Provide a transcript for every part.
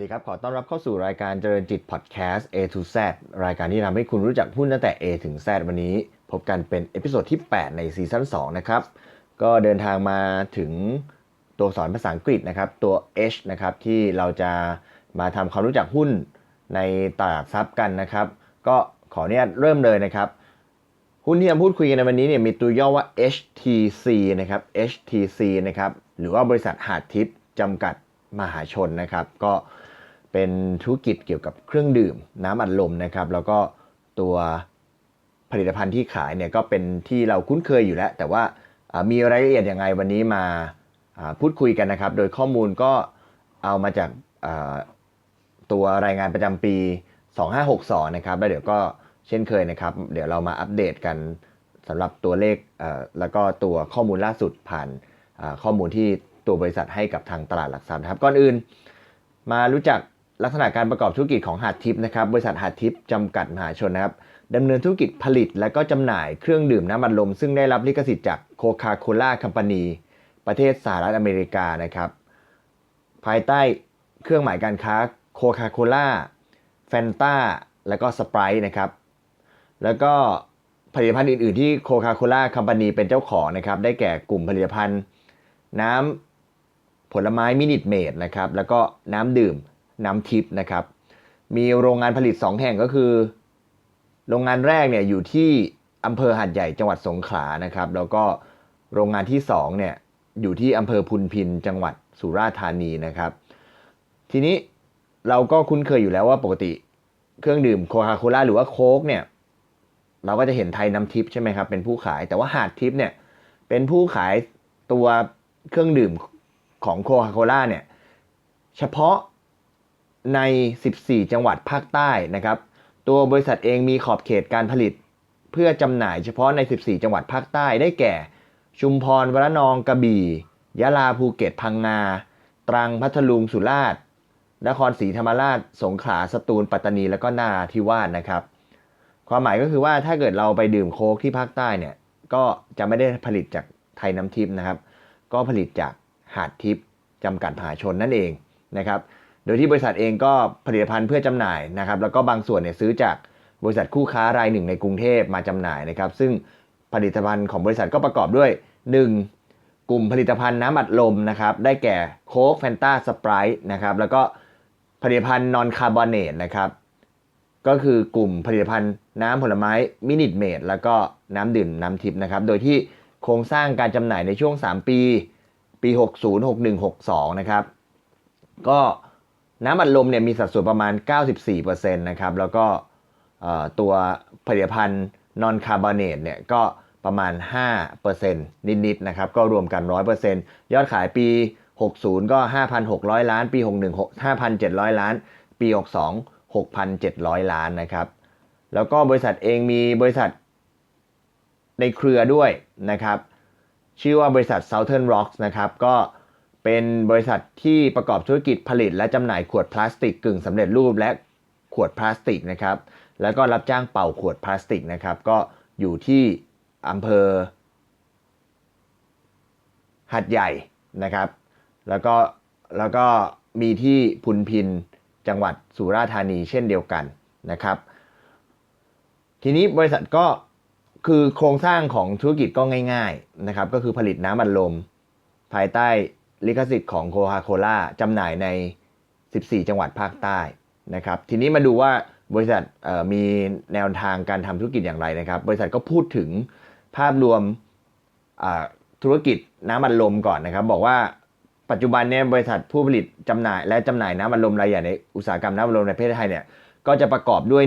สวัสดีครับ ขอต้อนรับเข้าสู่รายการเจริญจิตพอดแคสต์ A to Z รายการที่ทำให้คุณรู้จักหุ้นตั้งแต่ A ถึง Z วันนี้ พบกันเป็นเอพิโซดที่ 8 ในซีซั่น2นะครับ ก็เดินทางมาถึงตัวสอนภาษาอังกฤษนะครับ ตัว H นะครับ ที่เราจะมาทำความรู้จักหุ้นในตลาดทรัพย์กันนะครับ ก็ขอเนี่ยเริ่มเลยนะครับ หุ้นที่จะพูดคุยกันในวันนี้เนี่ยมีตัวย่อว่า HTC นะครับ HTC นะครับ หรือว่าบริษัทหาดทิพย์จำกัดมหาชนนะครับ ก็ เป็นธุรกิจเกี่ยวกับเครื่องดื่มน้ำอัดลมนะครับ แล้วก็ตัวผลิตภัณฑ์ที่ขายเนี่ยก็เป็นที่เราคุ้นเคยอยู่แล้ว แต่ว่ามีรายละเอียดยังไงวันนี้มาพูดคุยกันนะครับ โดยข้อมูลก็เอามาจากตัวรายงานประจำปี 2562 นะครับ แล้วเดี๋ยวก็เช่นเคยนะครับ เดี๋ยวเรามาอัปเดตกันสำหรับตัวเลขแล้วก็ตัวข้อมูลล่าสุดผ่านข้อมูลที่ตัวบริษัทให้กับทางตลาดหลักทรัพย์นะครับ ก่อนอื่นมารู้จัก ลักษณะการประกอบธุรกิจของหาดทิพย์นะครับบริษัทหาดทิพย์จำกัดมหาชนนะครับดำเนินธุรกิจผลิตและก็จำหน่ายเครื่องดื่มน้ำอัดลม ซึ่งได้รับลิขสิทธิ์จากโคคาโคล่าคัมปานีประเทศสหรัฐอเมริกานะครับภายใต้เครื่องหมายการค้าโคคาโคล่าแฟนตาและก็สปร์นะครับแล้วก็ผลิตภัณฑ์อื่น ๆ ที่โคคาโคล่าคัมปานีเป็นเจ้าของนะครับได้แก่กลุ่มผลิตภัณฑ์น้ำผลไม้มินิทเมดนะครับแล้วก็น้ำดื่ม น้ำทิพย์นะครับ มีโรงงานผลิต 2 แห่งก็คือ โรงงานแรกเนี่ยอยู่ที่อำเภอหาดใหญ่จังหวัดสงขลานะครับ แล้วก็โรงงานที่2เนี่ยอยู่ที่อำเภอพุนพินจังหวัดสุราษฎร์ธานีนะครับ ทีนี้เราก็คุ้นเคยอยู่แล้วว่าปกติเครื่องดื่มโคคาโคล่าหรือว่าโค้กเนี่ยเราก็จะเห็นไทยน้ำทิพย์ใช่ไหมครับเป็นผู้ขายแต่ว่าหาดทิพย์เนี่ยเป็นผู้ขายตัวเครื่องดื่มของโคคาโคล่าเนี่ยเฉพาะ ใน 14 จังหวัดภาคใต้นะครับ ตัวบริษัทเองมีขอบเขตการผลิต เพื่อจำหน่ายเฉพาะใน 14 จังหวัดภาคใต้ได้แก่ ชุมพรวระนองกระบี่ยะลาภูเก็ตพังงา ตรังพัทลุงสุราษฎร์นครศรีธรรมราช สงขลาสตูลปัตตานีแล้วก็นาราธิวาสนะครับ ความหมายก็คือว่าถ้าเกิดเราไปดื่มโค้กที่ภาคใต้เนี่ยก็จะไม่ได้ผลิตจากไทยน้ำทิพย์นะครับ ก็ผลิตจากหาดทิพย์จำกัดมหาชนนั่นเองนะครับ โดยที่บริษัทเองก็ผลิตภัณฑ์เพื่อจำหน่ายนะครับแล้วก็บางส่วนเนี่ยซื้อจากบริษัทคู่ค้ารายหนึ่งในกรุงเทพมาจำหน่ายนะครับซึ่งผลิตภัณฑ์ของบริษัทก็ประกอบด้วย 1. กลุ่มผลิตภัณฑ์น้ำอัดลมนะครับได้แก่โค้กแฟนตาสปรายนะครับแล้วก็ผลิตภัณฑ์นอนคาร์บอเนตนะครับก็คือกลุ่มผลิตภัณฑ์น้ำผลไม้มินิทเมดแล้วก็น้ำดื่มน้ำทิพย์นะครับโดยที่โครงสร้างการจำหน่ายในช่วง 3 ปี ปี 60 61 62 นะครับก็ น้ำอัดลมเนี่ยมีสัดส่วนประมาณ 94%นะครับแล้วก็ตัวผลิตภัณฑ์นอนคาร์บอเนตเนี่ยก็ประมาณ 5%นิดๆนะครับก็รวมกัน 100%ยอดขายปี 60 ก็ 5,600 ล้าน ปี 61 5,700 ล้าน ปี 62 6,700 ล้านนะครับแล้วก็บริษัทเองมีบริษัทในเครือด้วยนะครับชื่อว่าบริษัท Southern Rocks นะครับก็ เป็นบริษัทที่ประกอบธุรกิจผลิต และจำหน่ายขวดพลาสติกกึ่งสำเร็จรูปและขวดพลาสติกนะครับ แล้วก็รับจ้างเป่าขวดพลาสติกนะครับ ก็อยู่ที่อำเภอหัดใหญ่นะครับ แล้วก็แล้วก็มีที่พุนพินจังหวัดสุราษฎร์ธานีเช่นเดียวกันนะครับ ทีนี้บริษัทก็คือโครงสร้างของธุรกิจก็ง่าย ๆนะครับ ก็คือผลิตน้ำอัดลม ภายใต้ ลิขสิทธิ์ของโคคาโคล่าจำหน่ายใน 14 จังหวัดภาคใต้นะครับ ทีนี้มาดูว่าบริษัทมีแนวทางการทำธุรกิจอย่างไรนะครับ บริษัทก็พูดถึงภาพรวมธุรกิจน้ำอัดลมก่อนนะครับ บอกว่าปัจจุบันเนี่ยบริษัทผู้ผลิตจำหน่าย และจำหน่ายน้ำอัดลมรายใหญ่ในอุตสาหกรรมน้ำอัดลมในประเทศไทยเนี่ยก็จะประกอบด้วย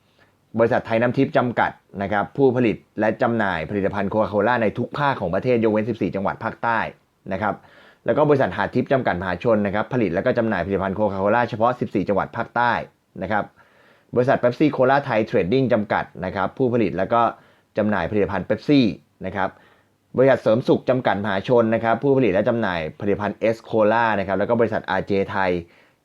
1 บริษัทไทยน้ำทิพย์จำกัดนะครับผู้ผลิตและจำหน่ายผลิตภัณฑ์โคคาโคล่าในทุกภาคของประเทศยกเว้น 14 จังหวัดภาคใต้นะครับ แล้วก็บริษัทหาทิพย์จำกัดมหาชนนะครับผลิตและก็จำหน่ายผลิตภัณฑ์โคคาโคล่าเฉพาะ 14 จังหวัดภาคใต้นะครับบริษัทเบปซี่โคลาไทยเทรดดิ้งจำกัดนะครับผู้ผลิตและก็จำหน่ายผลิตภัณฑ์เบปซี่นะครับบริษัทเสริมสุขจำกัดมหาชนนะครับผู้ผลิตและจำหน่ายผลิตภัณฑ์เอสโคลานะครับแล้วก็บริษัท RJ ไทย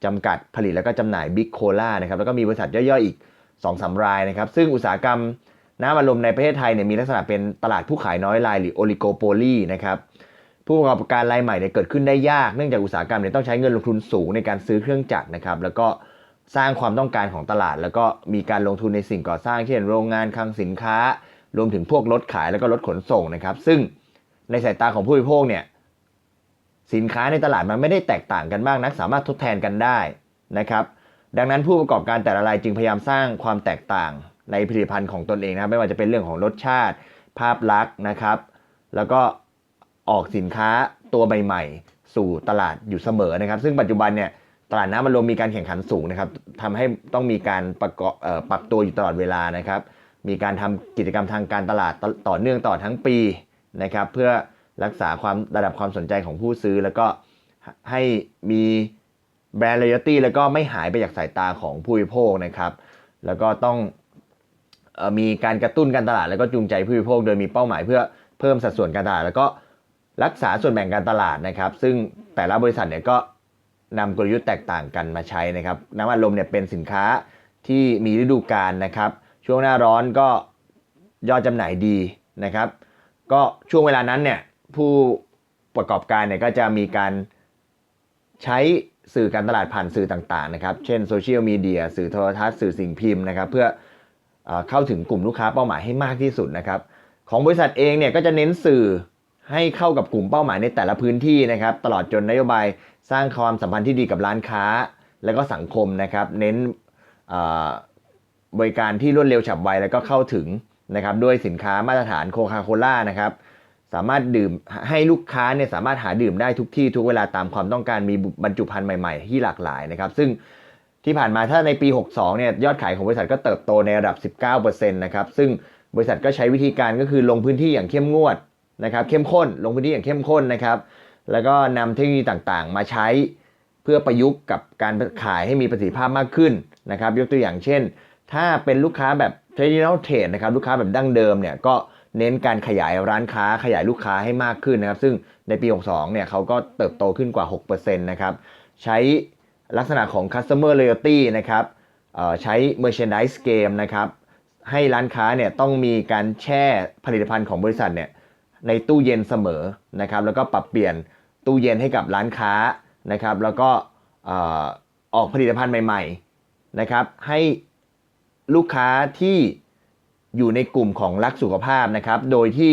จำกัดผลิตและก็จำหน่ายบิ๊กโคลานะครับแล้วก็มีบริษัทย่อยๆอีก2อสารายนะครับซึ่งอุตสาหกรรมน้ำอัดลมในประเทศไทยเนี่ยมีลักษณะเป็นตลาดผู้ขายน้อยรายหรือโอลิโกโปลีนะครับ ผู้ประกอบการรายใหม่เนี่ยเกิดขึ้นได้ยากเนื่องจากอุตสาหกรรมเนี่ยต้องใช้เงินลงทุนสูงในการซื้อเครื่องจักรนะครับ แล้วก็สร้างความต้องการของตลาด แล้วก็มีการลงทุนในสิ่งก่อสร้างเช่นโรงงานคลังสินค้า รวมถึงพวกรถขายแล้วก็รถขนส่งนะครับ ซึ่งในสายตาของผู้บริโภคเนี่ยสินค้าในตลาดมันไม่ได้แตกต่างกันมากนัก สามารถทดแทนกันได้นะครับ ดังนั้นผู้ประกอบการแต่ละรายจึงพยายามสร้างความแตกต่างในผลิตภัณฑ์ของตนเองนะไม่ว่าจะเป็นเรื่องของรสชาติ ภาพลักษณ์นะครับ แล้วก็ ออกสินค้าตัวใหม่ๆ สู่ตลาดอยู่เสมอนะครับ ซึ่งปัจจุบันเนี่ยตลาดน้ำมันลมมีการแข่งขันสูงนะครับทำให้ต้องมีการประกอบปรับตัวอยู่ตลอดเวลานะครับ มีการทำกิจกรรมทางการตลาดตต่อเนื่องต่อทั้งปีนะครับ เพื่อรักษาความระดับความสนใจของผู้ซื้อ แล้วก็ให้มีแบรนด์ loyalty แล้วก็ไม่หายไปจากสายตาของผู้บริโภคนะครับ แล้วก็ต้องออมีการกระตุ้นการตลาดแล้วก็จูงใจผู้บริโภค โดยมีเป้าหมายเพื่อเพิ่มสัดส่วนการตลาดแล้วก็ รักษาส่วนแบ่งการตลาดนะครับ ซึ่งแต่ละบริษัทเนี่ยก็นำกลยุทธ์แตกต่างกันมาใช้นะครับน้ำอัดลมเนี่ยเป็นสินค้าที่มีฤดูกาลนะครับ ช่วงหน้าร้อนก็ยอดจำหน่ายดีนะครับ ก็ช่วงเวลานั้นเนี่ยผู้ประกอบการเนี่ยก็จะมีการใช้สื่อการตลาดผ่านสื่อต่างๆนะครับ เช่นโซเชียลมีเดียสื่อโทรทัศน์สื่อสิ่งพิมพ์นะครับ เพื่อเออเข้าถึงกลุ่มลูกค้าเป้าหมายให้มากที่สุดนะครับ ของบริษัทเองเนี่ยก็จะเน้นสื่อ ให้เข้ากับกลุ่มเป้าหมายในแต่ละพื้นที่นะครับ ตลอดจนนโยบายสร้างความสัมพันธ์ที่ดีกับร้านค้า และก็สังคมนะครับ เน้นบริการที่รวดเร็วฉับไวแล้วก็เข้าถึงนะครับด้วยสินค้ามาตรฐานโคคาโคล่านะครับสามารถดื่มให้ลูกค้าเนี่ยสามารถหาดื่มได้ทุกที่ทุกเวลาตามความต้องการมีบรรจุภัณฑ์ใหม่ๆ ที่หลากหลายนะครับ ซึ่งที่ผ่านมาถ้าในปี 62 เนี่ยยอดขายของบริษัทก็เติบโตในระดับ 19%นะครับซึ่งบริษัทก็ใช้วิธีการก็คือลงพื้นที่อย่างเข้มงวด นะครับเข้มข้นลงพื้นที่อย่างเข้มข้นนะครับ แล้วก็นำเทคโนโลยีต่างๆ มาใช้เพื่อประยุกต์กับการขายให้มีประสิทธิภาพมากขึ้นนะครับ ยกตัวอย่างเช่น ถ้าเป็นลูกค้าแบบ traditional trade นะครับลูกค้าแบบดั้งเดิมเนี่ยก็เน้นการขยายร้านค้าขยายลูกค้าให้มากขึ้นนะครับ ซึ่งในปี 62 เนี่ยเขาก็เติบโตขึ้นกว่า 6%นะครับใช้ลักษณะของ customer loyalty นะครับใช้ merchandise game นะครับให้ร้านค้าเนี่ยต้องมีการแช่ผลิตภัณฑ์ของบริษัทเนี่ย ในตู้เย็นเสมอนะครับแล้วก็ปรับเปลี่ยนตู้เย็นให้กับร้านค้านะครับแล้วก็อออกผลิตภัณฑ์ใหม่ๆนะครับให้ลูกค้าที่อยู่ในกลุ่มของรักสุขภาพนะครับโดยที่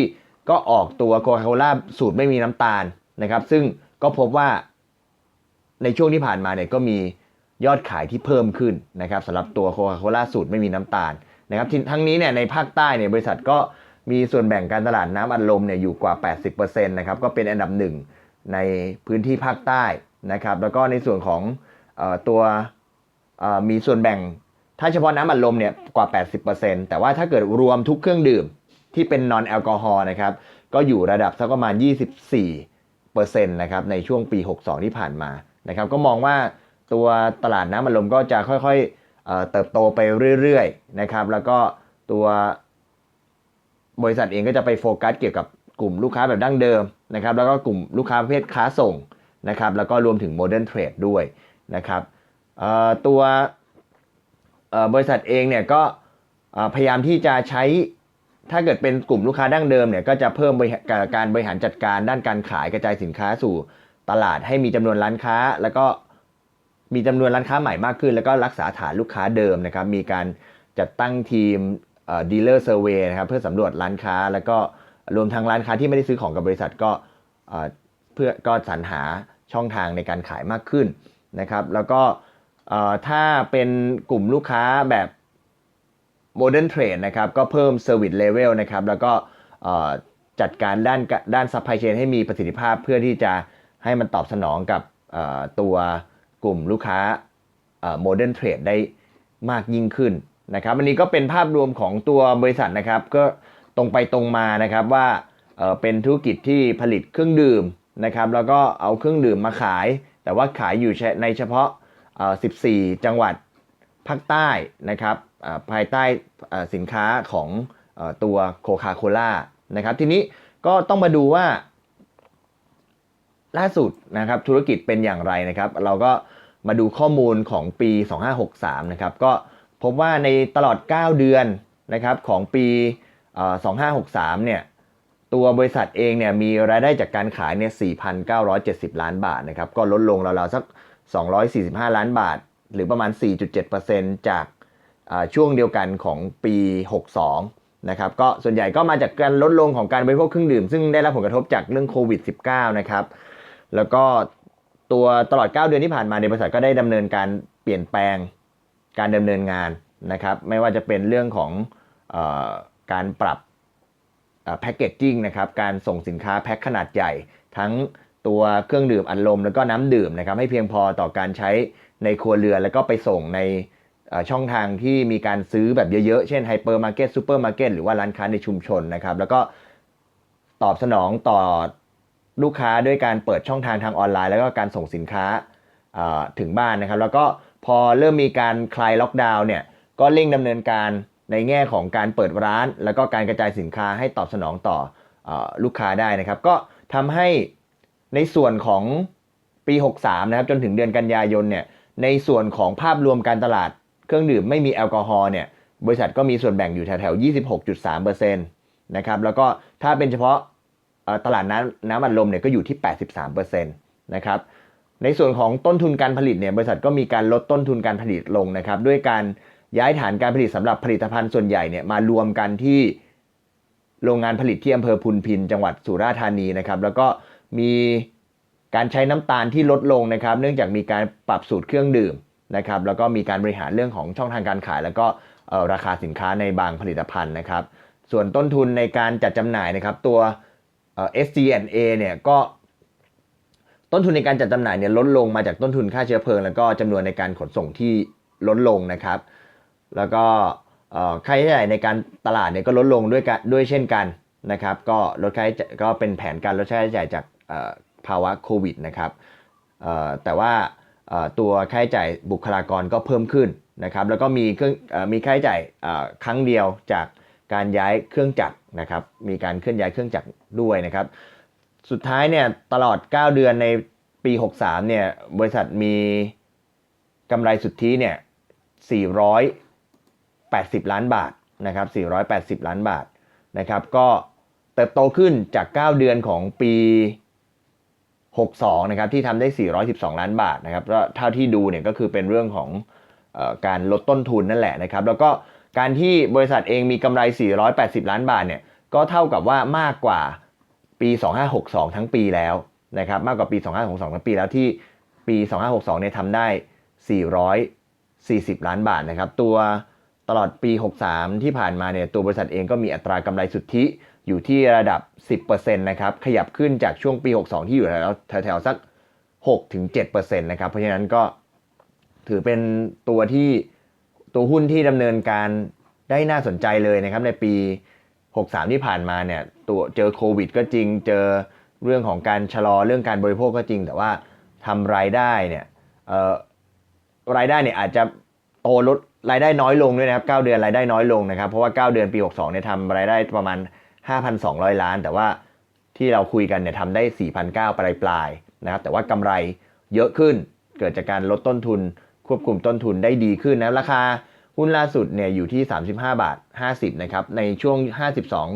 ก็ออกตัวโคคาโคล่าสูตรไม่มีน้ำตาลนะครับซึ่งก็พบว่าในช่วงที่ผ่านมาเนี่ยก็มียอดขายที่เพิ่มขึ้นนะครับสำหรับตัวโคคาโคล่าสูตรไม่มีน้ำตาลนะครับทั้งนี้เนี่ยในภาคใต้เนี่ยบริษัทก็ มีส่วนแบ่งการตลาดน้ำอัดลมเนี่ยอยู่กว่า 80%นะครับก็เป็นอันดับหนึ่งในพื้นที่ภาคใต้นะครับ แล้วก็ในส่วนของออตัวมีส่วนแบ่งถ้าเฉพาะน้ำอัดลมเนี่ยกว่า 80%แต่ว่าถ้าเกิดรวมทุกเครื่องดื่มที่เป็นนอนแอลกอฮอล์นะครับก็อยู่ระดับสักประมาณ 24%นะครับในช่วงปี 62 ที่ผ่านมานะครับ ก็มองว่าตัวตลาดน้ำอัดลมก็จะค่อยๆเเติบโตไปเรื่อยๆนะครับ แล้วก็ตัว บริษัทเองก็จะไปโฟกัสเกี่ยวกับกลุ่มลูกค้าแบบดั้งเดิมนะครับแล้วก็กลุ่มลูกค้าประเภทค้าส่งนะครับแล้วก็รวมถึงโมเดิร์นเทรดด้วยนะครับตัวบริษัทเองเนี่ยก็พยายามที่จะใช้ถ้าเกิดเป็นกลุ่มลูกค้าดั้งเดิมเนี่ยก็จะเพิ่มการบริหารจัดการด้านการขายกระจายสินค้าสู่ตลาดให้มีจำนวนร้านค้า แล้วก็มีจำนวนร้านค้าใหม่มากขึ้น แล้วก็รักษาฐานลูกค้าเดิมนะครับมีการจัดตั้งทีม ดีลเลอร์เซอร์เวยนะครับเพื่อสำรวจร้านค้า แล้วก็รวมทั้งร้านค้าที่ไม่ได้ซื้อของกับบริษัทก็เพื่อก็สรรหาช่องทางในการขายมากขึ้นนะครับ แล้วก็ถ้าเป็นกลุ่มลูกค้าแบบ Modern Trade นะครับก็เพิ่ม Service Level นะครับแล้วก็จัดการด้านด้าน Supply Chain ให้มีประสิทธิภาพเพื่อที่จะให้มันตอบสนองกับตัวกลุ่มลูกค้าเอ่อ Modern Trade ได้มากยิ่งขึ้น นะครับอันนี้ก็เป็นภาพรวมของตัวบริษัทนะครับ ก็ตรงไปตรงมานะครับว่าเป็นธุรกิจที่ผลิตเครื่องดื่มนะครับแล้วก็เอาเครื่องดื่มมาขาย แต่ว่าขายอยู่ในเฉพาะ 14 จังหวัดภาคใต้นะครับภายใต้สินค้าของตัวโคคาโคล่านะครับทีนี้ก็ต้องมาดูว่า ล่าสุดนะครับธุรกิจเป็นอย่างไรนะครับ เราก็มาดูข้อมูลของปี 2563 นะครับก็ พบว่าในตลอด 9 เดือนนะครับของปีเอ่อ2563 เนี่ยตัวบริษัทเองเนี่ยมีรายได้จากการขายเนี่ย 4,970 ล้านบาทนะครับก็ลดลงราวๆสัก 245 ล้านบาท หรือประมาณ 4.7%จากช่วงเดียวกันของปี 62 นะครับก็ส่วนใหญ่ก็มาจากการลดลงของการบริโภคเครื่องดื่ม ซึ่งได้รับผลกระทบจากเรื่องโควิด -19 นะครับแล้วก็ตัวตลอด 9 เดือนที่ผ่านมาในบริษัทก็ได้ดำเนินการเปลี่ยนแปลง การดำเนินงานนะครับ ไม่ว่าจะเป็นเรื่องของอการปรับแพคเกจจิ้งนะครับ การส่งสินค้าแพ็คขนาดใหญ่ ทั้งตัวเครื่องดื่มอัดลมแล้วก็น้ำดื่มนะครับ ให้เพียงพอต่อการใช้ในครัวเรือนแล้วก็ไปส่งในช่องทางที่มีการซื้อแบบเยอะๆ เช่นไฮเปอร์มาร์เก็ตซูเปอร์มาร์เก็ตหรือว่าร้านค้าในชุมชนนะครับ แล้วก็ตอบสนองต่อลูกค้าด้วยการเปิดช่องทางทางออนไลน์ แล้วก็การส่งสินค้าถึงบ้านนะครับ แล้วก็ พอเริ่มมีการคลายล็อกดาวน์เนี่ยก็เร่งดำเนินการในแง่ของการเปิดร้าน แล้วก็การกระจายสินค้าให้ตอบสนองต่ออลูกค้าได้นะครับ ก็ทำให้ในส่วนของปี 63 นะครับจนถึงเดือนกันยายนเนี่ยในส่วนของภาพรวมการตลาดเครื่องดื่มไม่มีแอลกอฮอล์เนี่ยบริษัทก็มีส่วนแบ่งอยู่แถวๆ26.3%นะครับแล้วก็ถ้าเป็นเฉพาะตลาดน้ำน้ำอัดลมเนี่ยก็อยู่ที่ 83%นะครับ ในส่วนของต้นทุนการผลิตเนี่ยบริษัทก็มีการลดต้นทุนการผลิตลงนะครับด้วยการย้ายฐานการผลิตสำหรับผลิตภัณฑ์ส่วนใหญ่เนี่ยมารวมกันที่โรงงานผลิตที่อำเภอพุนพิน จังหวัดสุราษฎร์ธานีนะครับแล้วก็มีการใช้น้ำตาลที่ลดลงนะครับ เนื่องจากมีการปรับสูตรเครื่องดื่มนะครับแล้วก็มีการบริหารเรื่องของช่องทางการขาย แล้วก็ราคาสินค้าในบางผลิตภัณฑ์นะครับ ส่วนต้นทุนในการจัดจำหน่ายนะครับตัว SG&A เนี่ยก็ ต้นทุนในการจัดจำหน่ายเนี่ยลดลงมาจากต้นทุนค่าเชื้อเพลิง แล้วก็จำนวนในการขนส่งที่ลดลงนะครับ แล้วก็ค่าใช้จ่ายในการตลาดเนี่ยก็ลดลงด้วยกันด้วยเช่นกันนะครับ ก็ลดค่าใช้จ่ายก็เป็นแผนการลดค่าใช้จ่ายจากภาวะโควิดนะครับแต่ว่าตัวค่าใช้จ่ายบุคลากรก็เพิ่มขึ้นนะครับ แล้วก็มีเครื่องมีค่าใช้จ่ายครั้งเดียวจากการย้ายเครื่องจักรนะครับ มีการเคลื่อนย้ายเครื่องจักรด้วยนะครับ สุดท้ายเนี่ยตลอด 9 เดือนในปี 63 เนี่ยบริษัทมีกำไรสุทธิเนี่ย 480 ล้านบาทนะครับ 480 ล้านบาทนะครับ ก็เติบโตขึ้นจาก 9 เดือนของปี 62 นะครับที่ทำได้ 412 ล้านบาทนะครับก็เท่าที่ดูเนี่ยก็คือเป็นเรื่องของอการลดต้นทุนนั่นแหละนะครับ แล้วก็การที่บริษัทเองมีกำไร 480 ล้านบาทเนี่ยก็เท่ากับว่ามากกว่า ปี 2562 ทั้งปีแล้วนะครับมากกว่าปี 2562 ทั้งปีแล้วที่ปี 2562 เนี่ยทำได้ 440 ล้านบาทนะครับตัวตลอดปี 63 ที่ผ่านมาเนี่ยตัวบริษัทเองก็มีอัตรากำไรสุทธิอยู่ที่ระดับ 10%นะครับขยับขึ้นจากช่วงปี 62 ที่อยู่แถวแถวสัก 6-7%นะครับเพราะฉะนั้นก็ถือเป็นตัวที่ตัวหุ้นที่ดำเนินการได้น่าสนใจเลยนะครับในปี 63 ที่ผ่านมาเนี่ยตัวเจอโควิด ก็จริงเจอเรื่องของการชะลอเรื่องการบริโภคก็จริง แต่ว่าทำรายได้เนี่ยรายได้เนี่ยอาจจะโตลดรายได้น้อยลงด้วยนะครับ 9 เดือนรายได้น้อยลงนะครับ เพราะว่า 9 เดือนปี 62เนี่ยทำรายได้ประมาณ 5,200 ล้าน แต่ว่าที่เราคุยกันเนี่ยทำได้ 4,900ปลายปลายนะครับ แต่ว่ากำไรเยอะขึ้นเกิดจากการลดต้นทุน ควบคุมต้นทุนได้ดีขึ้นนะราคา หุ้นล่าสุดเนี่ยอยู่ที่ 35 บาท 50 นะครับ ในช่วง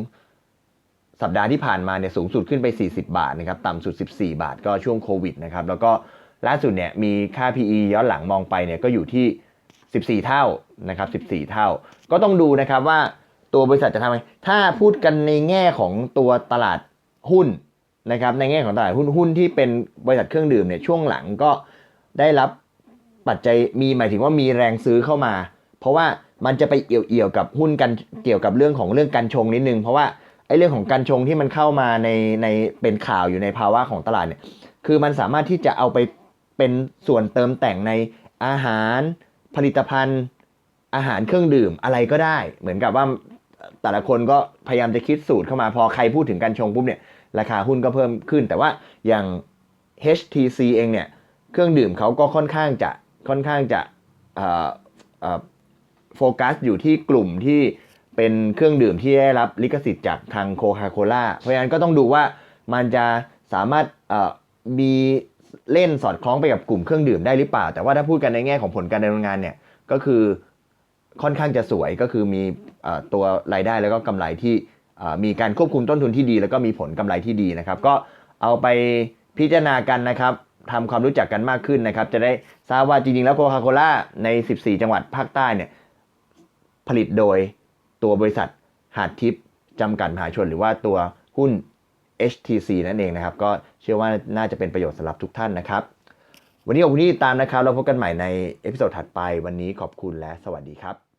52 สัปดาห์ที่ผ่านมาเนี่ยสูงสุดขึ้นไป 40 บาทนะครับ ต่ำสุด 14 บาทก็ช่วงโควิดนะครับ แล้วก็ล่าสุดเนี่ยมีค่า PE ย้อนหลังมองไปเนี่ยก็อยู่ที่ 14 เท่านะครับ 14 เท่า ก็ต้องดูนะครับว่าตัวบริษัทจะทำไงถ้าพูดกันในแง่ของตัวตลาดหุ้นนะครับในแง่ของตลาดหุ้นหุ้นที่เป็นบริษัทเครื่องดื่มเนี่ยช่วงหลังก็ได้รับปัจจัยมีหมายถึงว่ามีแรงซื้อเข้ามา เพราะว่ามันจะไปเอี่ยวๆกับหุ้นกันเกี่ยวกับเรื่องของเรื่องการชงนิดนึง เพราะว่าไอ้เรื่องของการชงที่มันเข้ามาในในเป็นข่าวอยู่ในภาวะของตลาดเนี่ยคือมันสามารถที่จะเอาไปเป็นส่วนเติมแต่งในอาหารผลิตภัณฑ์ อาหารเครื่องดื่มอะไรก็ได้ เหมือนกับว่าแต่ละคนก็พยายามจะคิดสูตรเข้ามาพอใครพูดถึงการชงปุ๊บเนี่ยราคาหุ้นก็เพิ่มขึ้น แต่ว่าอย่าง HTC เองเนี่ยเครื่องดื่มเขาก็ค่อนข้างจะค่อนข้างจะ โฟกัสอยู่ที่กลุ่มที่เป็นเครื่องดื่มที่ได้รับลิขสิทธิ์จากทางโคคาโคล่าเพราะฉะนั้นก็ต้องดูว่ามันจะสามารถมีเล่นสอดคล้องไปกับกลุ่มเครื่องดื่มได้หรือเปล่า แต่ว่าถ้าพูดกันในแง่ของผลการดำเนินงานเนี่ยก็คือค่อนข้างจะสวยก็คือมีตัวรายได้แล้วก็กำไรที่มีการควบคุมต้นทุนที่ดี แล้วก็มีผลกำไรที่ดีนะครับ ก็เอาไปพิจารณากันนะครับทำความรู้จักกันมากขึ้นนะครับ จะได้ทราบว่าจริงๆแล้วโคคาโคล่าใน 14 จังหวัดภาคใต้เนี่ย ผลิตโดยตัวบริษัทหาดทิพย์จำกัดมหาชน หรือว่าตัวหุ้น HTC นั่นเองนะครับ ก็เชื่อว่าน่าจะเป็นประโยชน์สำหรับทุกท่านนะครับ วันนี้ขอบคุณที่ติดตามนะครับ เราพบกันใหม่ในเอพิโซดถัดไป วันนี้ขอบคุณและสวัสดีครับ